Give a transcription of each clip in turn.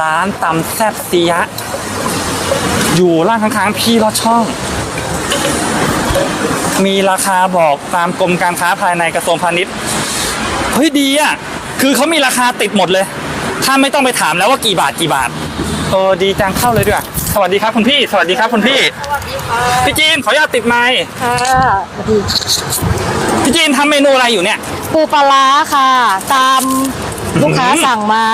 ร้านตำแซ่บเสียะ อยู่ล่างข้างๆพี่ลอดช่อง มีราคาบอกตามกรมการค้าภายในกระทรวงพาณิชย์เฮ้ยดีอะ คือเขามีราคาติดหมดเลย ถ้าไม่ต้องไปถามแล้วว่ากี่บาทกี่บาทเออดีจังเข้าเลยด้วยสวัสดีครับคุณพี่ สวัสดีครับคุณพี่พี่จีนขออนุญาตติดไมค์ค่ะสวัสดีพี่จีนทำเมนูอะไรอยู่เนี่ย ปูปลาร้าค่ะ ตาม ลูกค้าอื้อหือสั่งมา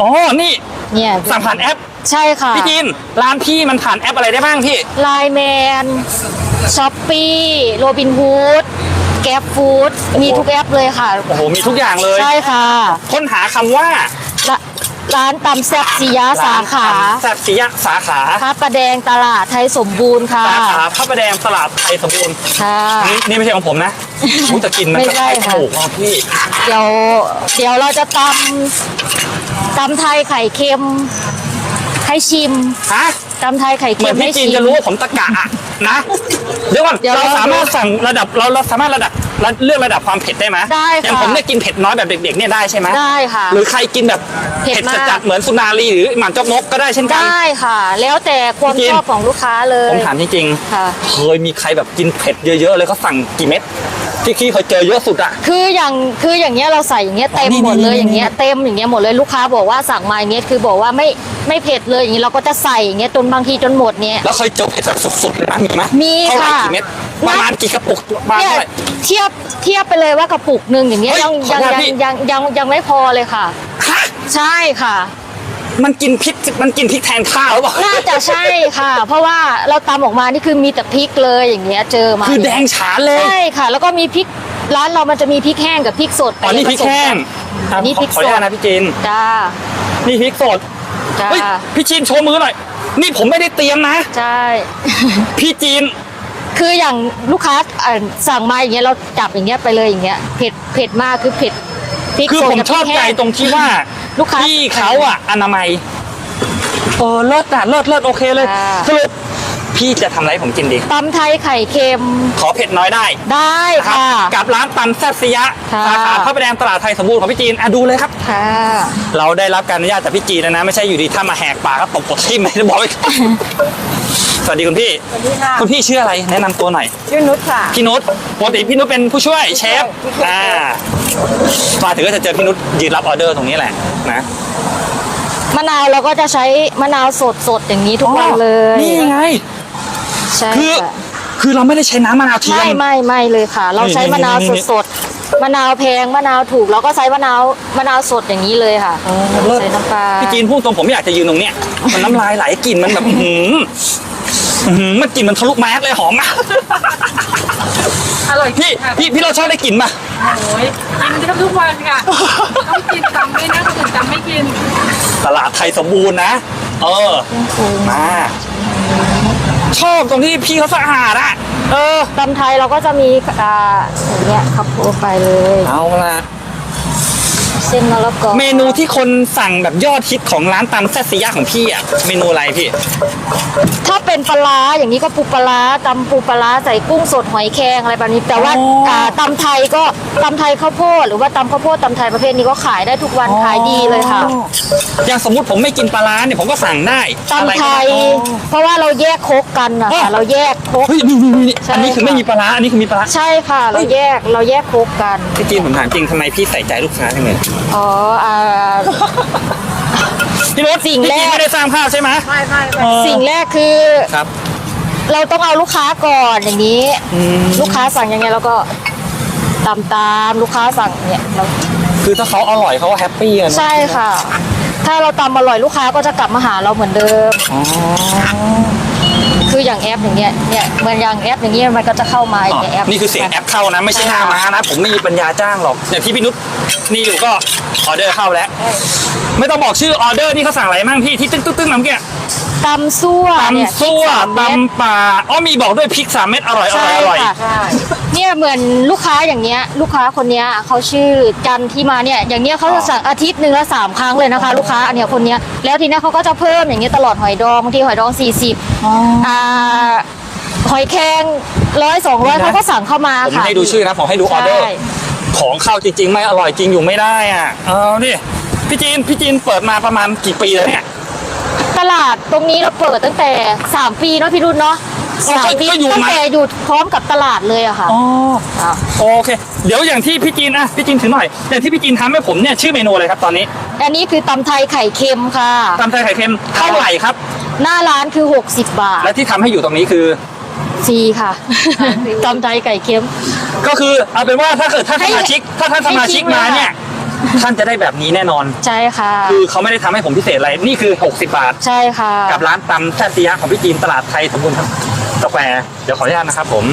อ๋อ นี่เนี่ยสั่งผ่านแอป ใช่ค่ะพี่จีนร้านพี่มันผ่านแอปอะไรได้บ้างพี่ ไลแมนช้อปปี้โรบินฮูดแก p ฟู้ดมีทุกแอปเลยค่ะ โอ้โห มีทุกอย่างเลย ใช่ค่ะ ค้นหาคำว่า ร้าร้านตำแซ่บซียะสาขาร้นตำแซ่บสียะสาขาพระประแดงตลาดไทยสมบูรณ์ค่ะ สาขาพระประแดงตลาดไทยสมบูรณ์ค่ะ นี่นี่ไม่ใช่ของผมนะรู้จะกินมันไม่ก็ใช่ไม่ค่ะ ถูกอะพี่เดี๋ยวเดี๋ยวเราจะตำตำไทยไข่เค็ม ให้ชิมฮะตำไทยไข่เหมืเค็อนมให้พี่จีชินม จะรู้ว่าผมตะกะอะนะ เดี๋ยวก่อนเดี๋ยวเราเรา สามารถสั่งระดับเราเราสามารถระดับ เลือกระดับความเผ็ดได้ไหมได้อย่างค่ะผมเนี่ยกินเผ็ดน้อยแบบเด็กๆเนี่ยได้ใช่ไหมได้ค่ะหรือใครกินแบบเผ็เผ็ดดมาก จัดๆเหมือนสุนารีหรือหม่ำจอกนกก็ได้เช่นกัน ได้ค่ะ แล้วแต่ความจริงชอบของลูกค้าเลยผมถามจริงค่ะ ๆเคยมีใครแบบกินเผ็ดเยอะๆเลยเขาสั่งกี่เม็ด ที่พี่เคยเจอเยอะสุดอะ คืออย่างคืออย่างเงี้ยเราใส่อย่างเงี้ยเต็มนี่หมดเลยนี่อย่างเงี้ยเต็มอย่างเงี้ยหมดเลยลูกค้าบอกว่าสั่งมาอย่างเงี้ยคือบอกว่าไม่ไม่เผ็ดเลยอย่างงี้เราก็จะใส่อย่างเงี้ยจนบางทีจนหมดเนี่ย แล้วเคยเจอเผ็ดแบบสุดๆเลยนะมีไหมมีเท่าไหร่ค่ะ กี่เม็ดประมาณกี่กระปุกประมาณเนี่ยเท่าไหร่ เทียบเทียบไปเลยว่ากระปุกหนึ่งอย่างเงี้ยเฮ้ยยังขอยังอนุญาตพี่ ยังยังยังยังไม่พอเลยค่ะ ฮะใช่ค่ะ มันกินพริกมันกินพริกแทนข้าวหรือเปล่าน่าจะใช่ค่ะ เพราะว่าเราตำออกมานี่คือมีแต่พริกเลยอย่างเงี้ยเจอมาคือแดงฉานเลย ใช่ค่ะ แล้วก็มีพริกร้านเรามันจะมีพริกแห้งกับพริกสดอ๋อนี่พริกแห้งอันนี้พริกขออสนุญาดตนะพี่จีนจ้านี่พริกสดจ้าเฮ้ยพี่จีนโชว์มือหน่อยนี่ผมไม่ได้เตรียมนะ ใช่ พี่จีน คืออย่างลูกค้าเอ่อสั่งมาอย่างเงี้ยเราจับอย่างเงี้ยไปเลยอย่างเงี้ยเผ็ดเผ็ดมากคือเผ็ดพริกคือสดผมกับชอบพกใจแห้ตรงที่ว่า ลูกค้าพี่เขาอะอนามัยเออเลิศอะเลิศเลิศโอเคเลยค่ะสรุปพี่จะทำอะไรให้ผมกินดี ตำไทยไข่เค็มขอเผ็ดน้อยได้ได้นะครับค่ะ กับร้านตำแซ่บซียะค่ะ สาขาพระประแดงตลาดไทยสมบูรณ์ของพี่จีนอะดูเลยครับ ค่ะ เราได้รับการอนุญาตจากพี่จีนแล้วนะ ไม่ใช่อยู่ดีถ้ามาแหกปากก็ตบกดทิ่มเลยบอกไว้ สวัสดีคุณพี่ สวัสดีค่ะ คุณพี่ชื่ออะไรแนะนำตัวหน่อย ชื่อนุชค่ะ พี่นุชปกติพี่นุชเป็นผู้ช่วยเชฟอ่ามาถึงก็จะเจอพี่นุชยืนรับออเดอร์ตรงนี้แหละนะมะนาวเราก็จะใช้มะนาวสดสดๆอย่างนี้ทุกวันเลยนี่ไง ใช่คือค่ะคือเราไม่ได้ใช้น้ำมะนาวเทียไม่ม ไม่ไม่เลยค่ะ เราใช้นี่มะนาวนี่สนี่ดสดๆมะนาวแพงมะนาวถูกเราก็ใช้มะนาวมะนาวสดอย่างนี้เลยค่ะเลิศใส่น้ำปลาพี่จีนพูดตรงผมอยากจะยืนตรงเนี้ยมันน้ำลายไหลกลิ่นมันแบบ อื้อหือ อื้อหือมันกลิ่นมันทะลุแมสเลยหอมมาก อร่อยพี่พี่พี่เราชอบได้กลิ่นป่ะ โอ้ยกินได้ทุกวันค่ะ ต้องกินตำด้วยนะคนอื่นตำไม่กินตลาดไทยสมบูรณ์นะ เออ มา ชอบตรงที่พี่เขาสะอาดอะเออ ตำไทยเราก็จะมีอ่าอย่างเงี้ยครับโไปเลย เอาละ เส้นมะละกอเมนูที่คนสั่งแบบยอดฮิตของร้านตำแซ่บซียะของพี่อะเมนูอะไรพี่ ถ้าเป็นปลาร้าอย่างนี้ก็ปูปลาร้าตำปูปลาร้าใส่กุ้งสดหอยแครงอะไรแบบนี้ แต่ว่าอ๋ออ่าตำไทยก็ตำไทยข้าวโพดหรือว่าตำข้าวโพดตำไทยประเภทนี้ก็ขายได้ทุกวันขายดีเลยค่ะอย่างสมมุติผมไม่กินปลาร้าเนี่ยผมก็สั่งได้อะไรตำไทก็ได้ยอ๋อ เพราะว่าเราแยกครกกันนะอ๋อคะเราแยกครก เฮ้ยนี่นี่นี่ใช่ อันนี้คือไม่มีปลาร้าอันนี้คือมีปลาร้าใช่ค่ะ เราแยกเราแยกครกกัน พี่จีนผมถามจริงทำไมพี่ใส่ใจลูกค้าจังเลยอ๋ออ่าพี่รถสิ่งแรก พี่จีนไม่ได้สร้างภาพใช่ไหมไม่ไม่ไม่เออสิ่งแรกคือ ครับ เราต้องเอาลูกค้าก่อนอย่างนี้ ลูกค้าสั่งยังไงเราก็ตามตามลูกค้าสั่งเนี่ยเราคือถ้าเขาอร่อยเขาก็แฮปปี้กันใช่ค่ะ ถ้าเราตำอร่อยลูกค้าก็จะกลับมาหาเราเหมือนเดิม อ๋อ คืออย่างแอปอย่างเงี้ยเนี่ยเหมือนอย่างแอปอย่างเงี้ยมันก็จะเข้ามาอย่างเงี้ยแอปนี่คือเสียงแอปเข้านะ ไม่ใช่หน้าม้านะ ผมไม่มีปัญญาจ้างหรอกอย่างที่พี่นุชนี่อยู่ก็ออเดอร์เข้าแล้ว ไม่ต้องบอกชื่อออเดอร์นี่เขาสั่งอะไรมั่งพี่ที่ตึ้งตึ้งตึ้งน้ำเกี้ย ตำซั่วเนี่ยตำซั่วพริกสามเม็ด ตำป่าอ๋อมีบอกด้วยพริกสามเม็ดอร่อยอร่ใช่อยอร่อยค่ะเนี่ยเหมือนลูกค้าอย่างเงี้ยลูกค้าคนเนี้ยเขาชื่อจันที่มาเนี่ยอย่างเงี้ยเขาจะสั่งอาทิตย์หนึ่งละสามครั้งเลยนะคะ ลูกค้าอันเนี้ยคนเนี้ยแล้วทีเนี้ยเขาก็จะเพิ่มอย่างเงี้ยตลอดหอยดองบางทีหอยดองสี่สิบอ่าหอยแครงร้อยสองร้อยเขาก็สั่งเข้ามาผมค่ะให้ดูชื่อนะผมให้ดูออเดอร์ ใช่ ของเข้าจริงๆ ไม่อร่อยจริงอยู่ไม่ได้อะ เอาดิพี่จีนพี่จีนเปิดมาประมาณกี่ปีแล้วเนี่ย ตลาดตรงนี้เราเปิดตั้งแต่ 3 ปีเนาะพี่รุ่นเนาะอ๋อสามปีก็อยู่ตั้งมา แต่อยู่พร้อมกับตลาดเลยอะค่ะอ๋อค่ะโอเค เดี๋ยวอย่างที่พี่จีนอะพี่จีนถือหน่อยอย่างที่พี่จีนทำให้ผมเนี่ยชื่อเมนูอะไรครับตอนนี้อันนี้คือตำไทยไข่เค็มค่ะ ตำไทยไข่เค็มเท่าไหร่ครับ หน้าร้านคือ 60 บาทและที่ทำให้อยู่ตรงนี้คือ ฟรีค่ะตำไทยไก่เค็ม ก็คือเอาเป็นว่าถ้าเกิดท่านสมาชิก ถ้าท่านสมาชิกมาเนี่ย ท่านจะได้แบบนี้แน่นอน ใช่ค่ะ คือเขาไม่ได้ทำให้ผมพิเศษอะไร นี่คือ 60 บาท ใช่ค่ะ กับร้านตำแซ่บซียะของพี่จีนตลาดไทยสมบูรณ์ครับกาแฟเดี๋ยวขออนุญาตนะครับผม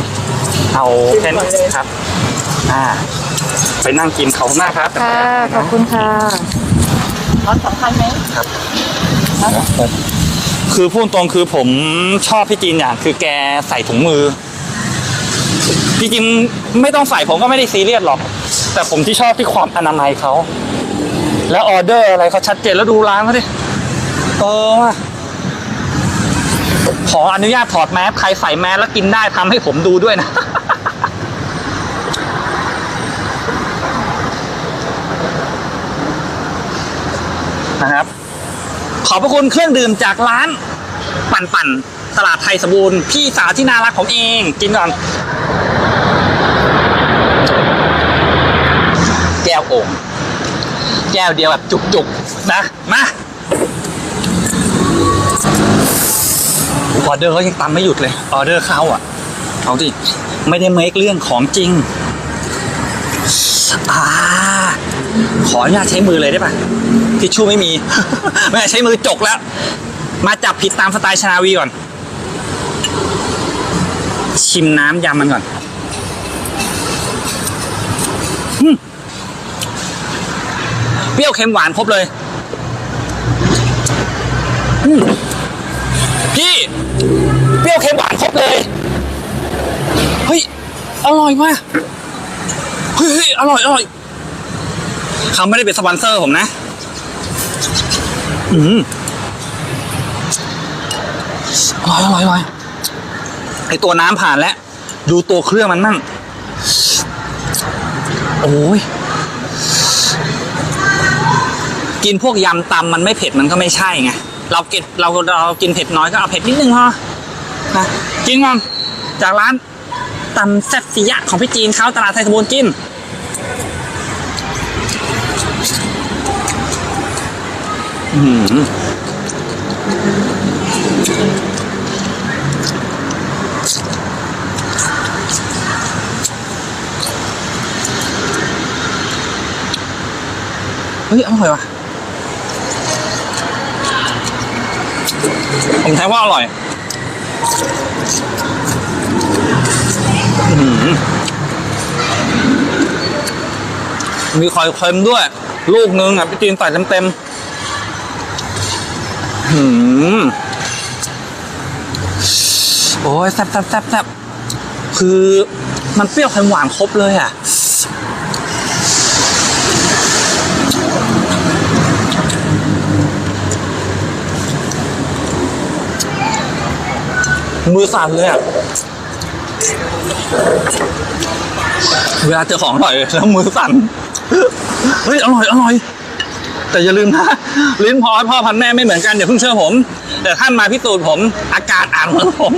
เอาแค่นี้ครับ อ่า ไปนั่งกินเขาหน้าครับค่ะ ขอบคุณค่ะ ร้อนสำคัญไหมคือพูดตรงคือผมชอบพี่จีนอย่าง คือแกใส่ถุงมือ พี่จีนไม่ต้องใส่ผมก็ไม่ได้ซีเรียสหรอก แต่ผมที่ชอบที่ความอนามัยเขา แล้วออเดอร์อะไรเขาชัดเจนแล้วดูร้านเขาดิเออว่ะขออนุญาตถอดแมสใครใส่แมสแล้วกินได้ทำให้ผมดูด้วยนะนะครับ ขอบพระคุณเครื่องดื่มจากร้าน ปั่นปั่นตลาดไทยสมบูรณ์พี่สาวที่น่ารักของเอง กินก่อน แก้วโอ่งแก้วเดียวแบบจุกๆนะมาออเดอร์เขายังตามไม่หยุดเลยออเดอร์เขาอะเอาสิไม่ได้เมคเรื่องของจริงอ่าขออนุญาตใช้มือเลยได้ปะทิชชู่ไม่มี ไม่ใช้มือจกแล้ว มาจับผิดตามสไตล์ชนาวีก่อน ชิมน้ำยำมันก่อนอืม เปรี้ยวเค็มหวานครบเลยพี่เปรี้ยวเค็มหวานครบเลยเฮ้ยอร่อยมากเฮ้ยเฮ้ยอร่อยอร่อยเขาไม่ได้เป็นสปอนเซอร์ผมนะ อืมอร่อยอร่อยอร่อยไอตัวน้ำผ่านแล้ว ดูตัวเครื่องมันมั่งโอ้ย กินพวกยำตำมันไม่เผ็ดมันก็ไม่ใช่ไงเราเก็บเราเรากินเผ็ดน้อยก็เอาเผ็ดนิดนึงพอนะกินก่อนจากร้านตำแซ่บฟิยะของพี่จีนเขาตลาดไทยสมบูรณ์กินเฮ้ยอร่อยว่ะ ผมใช้ว่าอร่อยมีคอยเค็มด้วย ลูกนึงอะพี่จีนใส่เต็มๆหืมโอ้ยแซ่บแซ่บแซ่บแซ่บคือมันเปรี้ยวเค็มหวานครบเลยอะ มือสั่นเลยอะเวลาเจอของอร่อยแล้วมือสั่น เฮ้ย อร่อย อร่อย แต่อย่าลืมนะลิ้นพอพ่อพันแม่ไม่เหมือนกันอย่าเพิ่งเชื่อผม แต่ท่านมาพิสูจน์ผม อาการอ่านเหมือนผม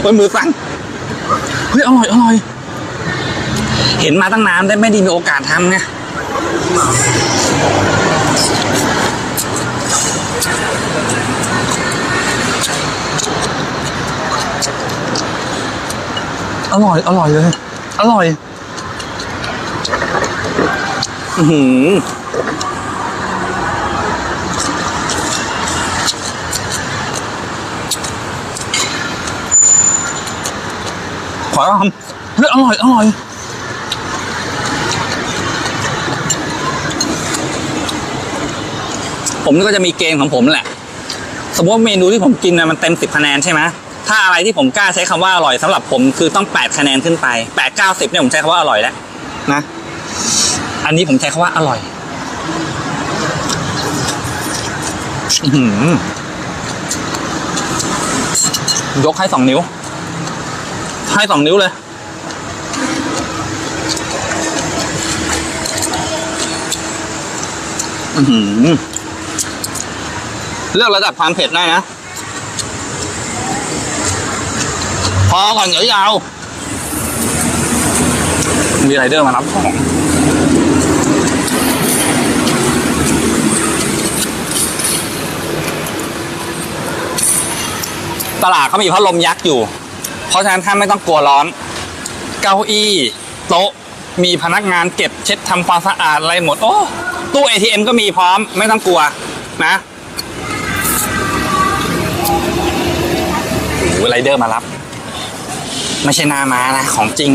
โอ้ยมือสั่น เฮ้ย อร่อย อร่อย เห็นมาตั้งนานได้ไม่ไดีมีโอกาสทำไง อร่อย อร่อยเลย อร่อย อือหือขอทำเฮ้ยอร่อย อร่อย ผมก็จะมีเกณฑ์ของผมแหละ สมมติว่าเมนูที่ผมกินนะมันเต็มสิบคะแนนใช่ไหม ถ้าอะไรที่ผมกล้าใช้คำว่าอร่อยสำหรับผมคือต้องแปดคะแนนขึ้นไปแปดเก้าสิบเนี่ยผมใช้คำว่าอร่อยแล้วนะอันนี้ผมใช้คำว่าอร่อยอื้อหือยกให้สองนิ้ว ให้สองนิ้วเลยออื้อหือเลือกระดับความเผ็ดได้นะ พ อก่อนเดี๋ยวยาวมีไรเดอร์มารับของตลาดเขามีพัดลมยักษ์อยู่ เพราะฉะนั้นท่านไม่ต้องกลัวร้อน เก้าอี้ โต๊ะ มีพนักงานเก็บเช็ดทำความสะอาดอะไรหมด โอ้ ตู้ ATM ก็มีพร้อม ไม่ต้องกลัวนะโอ้ไรเดอร์มารับ ไม่ใช่หนามานะ ของจริง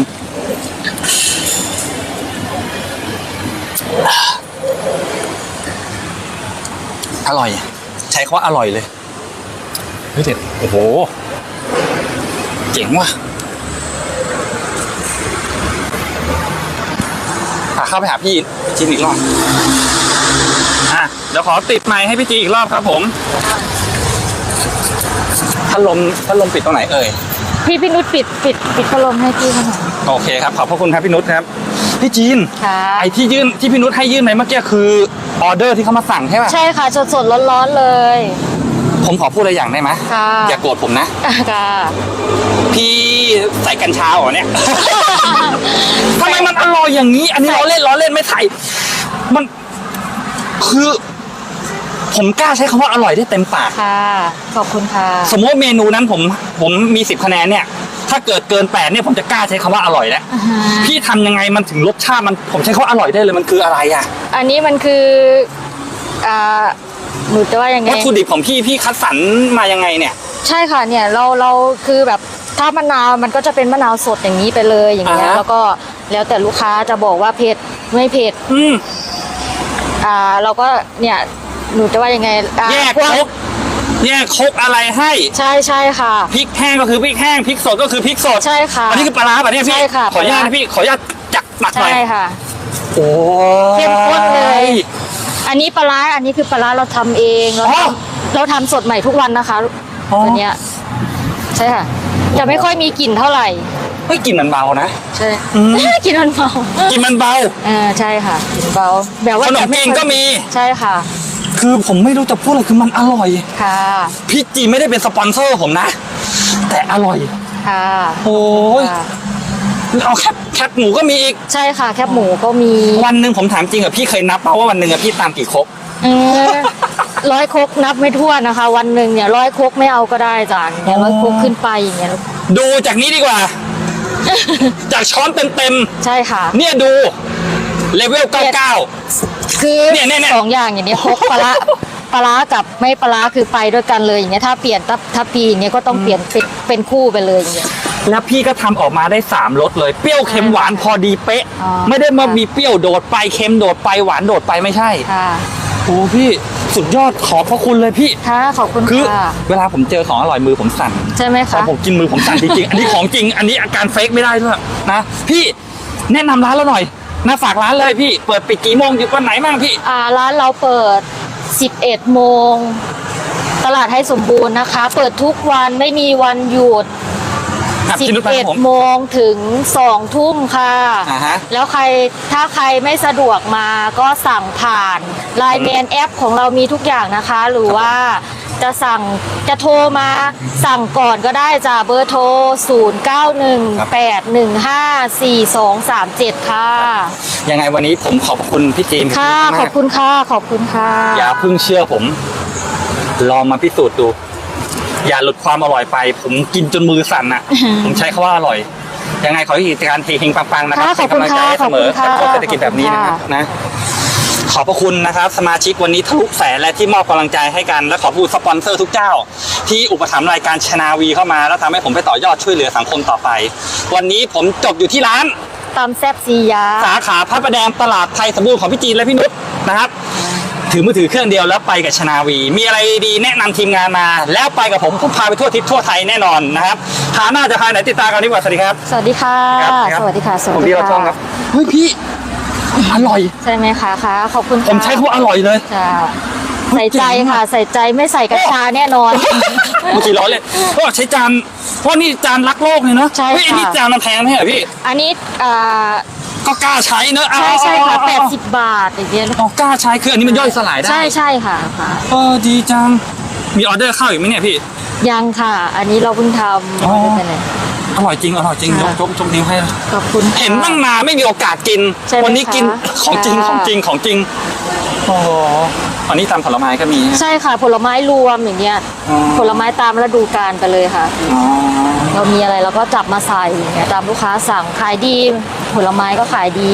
อร่อย ใช้คำว่าอร่อยเลยเฮ้ยเด็ดโอ้โห เจ๋งว่ะพาเข้าไปหาพี่จีนอีกรอบอะเดี๋ยวขอติดไมค์ให้พี่จีอีกรอบครับผมพัดลมพัดลมปิดตรงไหนเอ่ย พี่พี่นุชปิดปิดปิดพัดลมให้พี่เขาหน่อย โอเคครับ ขอบพระคุณครับพี่นุชครับ พี่จีน ค่ะ ไอที่ยื่นที่พี่นุชให้ยื่นไปเมื่อกี้คือออเดอร์ที่เขามาสั่งใช่ป่ะ ใช่ค่ะสดสดๆร้อนๆเลย ผมขอพูดอะไรอย่างได้ไหมค่ะ อย่าโกรธผมนะ ค่ะ พี่ใส่กัญชาเหรอเนี่ย ทำไมมันอร่อยอย่างนี้ อันนี้ใส่ล้อเล่นล้อเล่นไม่ไทยมัน คือ ผมกล้าใช้คำว่าอร่อยได้เต็มปาก ค่ะ ขอบคุณค่ะ สมมติว่าเมนูนั้นผมผมมีสิบคะแนนเนี่ย ถ้าเกิดเกินแปดเนี่ยผมจะกล้าใช้คำว่าอร่อยแล้วอ่าฮะพี่ทำยังไงมันถึงรสชาติมันผมใช้คำว่าอร่อยได้เลยมันคืออะไรอะอันนี้มันคืออ่าหนูจะว่ายังไง วัตถุดิบของพี่พี่คัดสรรมายังไงเนี่ย ใช่ค่ะเนี่ยเราเราคือแบบถ้ามะนาวมันก็จะเป็นมะนาวสดอย่างนี้ไปเลยอย่างเงี้ยอ่าฮะ แล้วก็แล้วแต่ลูกค้าจะบอกว่าเผ็ดไม่เผ็ดอืมอ่าเราก็เนี่ย หนูจะว่ายังไงอ่าแยกพวครกแยกครกอะไรให้ใช่ใช่ค่ะ พริกแห้งก็คือพริกแห้งพริกสดก็คือพริกสดใช่ค่ะอันนี้คือปลาร้าป่ะเนี่ยพี่ใช่ค่ะขออนุญาตปลานะร้า พี่ขออนุญาตจักหนักหน่อยใช่ค่ะ โอ้เข้มข้นเลย อันนี้ปลาร้าอันนี้คือปลาร้าเราทำเองเราอ๋อทำเราทำสดใหม่ทุกวันนะคะอ๋อ ตัวเนี้ยใช่ค่ะ จะไม่ค่อยมีกลิ่นเท่าไหร่ เฮ้ยกลินมันเบานะ ใช่ อืม กลิ่นมันเบากลินมันเบา อ่าใช่ค่ะกลิ่นเบาแบบว่าขนมจะไจีนก็มี ใช่ค่ะ คือผมไม่รู้จะพูดอะไรคือมันอร่อย ค่ะ พี่จีไม่ได้เป็นสปอนเซอร์ผมนะ แต่อร่อย ค่ะ โอ้ยค่ะ เอาแคบแคบหมูก็มีอีก ใช่ค่ะ แคบหมูก็มีวันหนึ่งผมถามจริงอะพี่เคยนับเปล่าว่าวันหนึ่งอะพี่ตามกี่ครกเออร้อยครกนับไม่ถ้วนนะคะ วันหนึ่งเนี่ยร้อยครกไม่เอาก็ได้จ้ะอย่างเงี้ยร้อยครกขึ้นไปอย่างเงี้ยดูจากนี้ดีกว่า จากช้อนเต็มใช่ค่ะ ๆเนี่ยดูเลเวล99 คือเนี่ยเนี่ยเนี่ย สองอย่างอย่างเนี้ยครกปลาร้าปลาร้ากับไม่ปลาร้าคือไปด้วยกันเลยอย่างเงี้ยถ้าเปลี่ยนถ้าถ้าปีอย่างเนี้ยก็ต้องเปลี่ยนเป็นเป็นคู่ไปเลยอย่างเงี้ย แล้วพี่ก็ทำออกมาได้3รสเลย เปรี้ยวเค็มหวานพอดีเป๊ะ อ๋อ ไม่ได้มามีเปรี้ยวโดดไปเค็มโดดไปหวานโดดไปไม่ใช่ค่ะโอ้พี่สุดยอดขอบพระคุณเลยพี่ ค่ะขอบคุณคือค่ะเวลาผมเจอของอร่อยมือผมสั่นใช่ไหมพอคะ ผมกินมือผมสั่นจริงๆ อันนี้ของจริง อันนี้อาการเฟกไม่ได้ด้วยนะ พี่แนะนำร้านเราหน่อย นะฝากร้านเลยพี่ เปิดปิดกี่โมงอยู่วันไหนบ้างพี่ อ่าร้านเราเปิด 11 โมง ตลาดให้สมบูรณ์นะคะ เปิดทุกวันไม่มีวันหยุด ครับพี่นุชไปครับผม 11 โมงถึง 2 ทุ่มค่ะ อ่าฮะ แล้วใครถ้าใครไม่สะดวกมาก็สั่งผ่านไลน์แมนแอปของเรามีทุกอย่างนะคะ หรือว่า จะสั่งจะโทรมาสั่งก่อนก็ได้จ้าเบอร์โทร 0918154237 ค่ะ ยังไงวันนี้ผมขอบคุณพี่จีนค่ะมากขอบคุณค่ะ ขอบคุณค่ะ อย่าเพิ่งเชื่อผม ลองมาพิสูจน์ดู อย่าหลุดความอร่อยไป ผมกินจนมือสั่นอะผมใช้คาว่าอร่อย ยังไงขอให้กิจการทีเฮงปังๆนะครับค่ะขอบคุณเป็นกำลังใจให้เสมอค่ะกับขอบคุณค่ะเศรษฐกิจแบบนี้นะครับนะ ขอบพระคุณนะครับ สมาชิกวันนี้ทะลุแสนและที่มอบกำลังใจให้กัน และขอบคุณสปอนเซอร์ทุกเจ้า ที่อุปถัมภ์รายการชนาวีเข้ามา แล้วทำให้ผมไปต่อยอดช่วยเหลือสังคมต่อไป วันนี้ผมจบอยู่ที่ร้านตำแซบซียา สาขาพระประแดงตลาดไทยสมบูรณ์ของพี่จีนและพี่นุชนะครับ ถือมือถือเครื่องเดียวแล้วไปกับชนาวี มีอะไรดีแนะนำทีมงานมา แล้วไปกับผมผมพาไปทั่วทิศทั่วไทยแน่นอนนะครับหาหน้าจะพาไหนติดตามกันดีกว่าสวัสดีครับ สวัสดีค่ะ ครับสวัสดีค่ะสผวัมสพี่ดีเราช่องครัค่ะบเฮ้ยพี่ อร่อย ใช่ไหมคะคะขอบคุณผมค่ะใช้คำว่าอร่อยเลยจ้ะใส่ใจค่ะ ใส่ใจไม่ใส่กัญชาแน่นอน เมื่อกี้ร้อนเลยก็ใช้จานเพราะนี่จานรักโลกเลยเนาะใช่เฮ้ยอันนี้ค่ะจานมันแพงไหมเหรอพี่ อันนี้อ่าก็กล้าใช้เนอะเอาใช่ใช่ค่ะเอาแปเอาดสิบบาทอย่างเงี้ยอ๋อกล้าใช้คืออันนี้มันย่อยสลายได้ใช่ใช่ค่ะค่ะ เออดีจัง มีออเดอร์เข้าอีกไหมเนี่ยพี่ ยังค่ะ อันนี้เราเพิ่งทำอ๋อ ไม่เป็นไร อร่อยจริงอร่อยจริงยกค่ะยกยกนิ้วให้ ขอบคุณค่ะ เห็นตั้งนานไม่มีโอกาสกิน ใช่ไหมวันี้กินคะของจริงค่ะ ของจริงของจริงโอ้โหอันนี้ตำผลไม้ก็มีฮะ ใช่ค่ะ ผลไม้รวมอย่างเงี้ยอ๋อ ผลไม้ตามฤดูกาลไปเลยค่ะ อ๋อเรามีอะไรเราก็จับมาใส่อย่างเงี้ยตามลูกค้าสั่งขายดี ผลไม้ก็ขายดี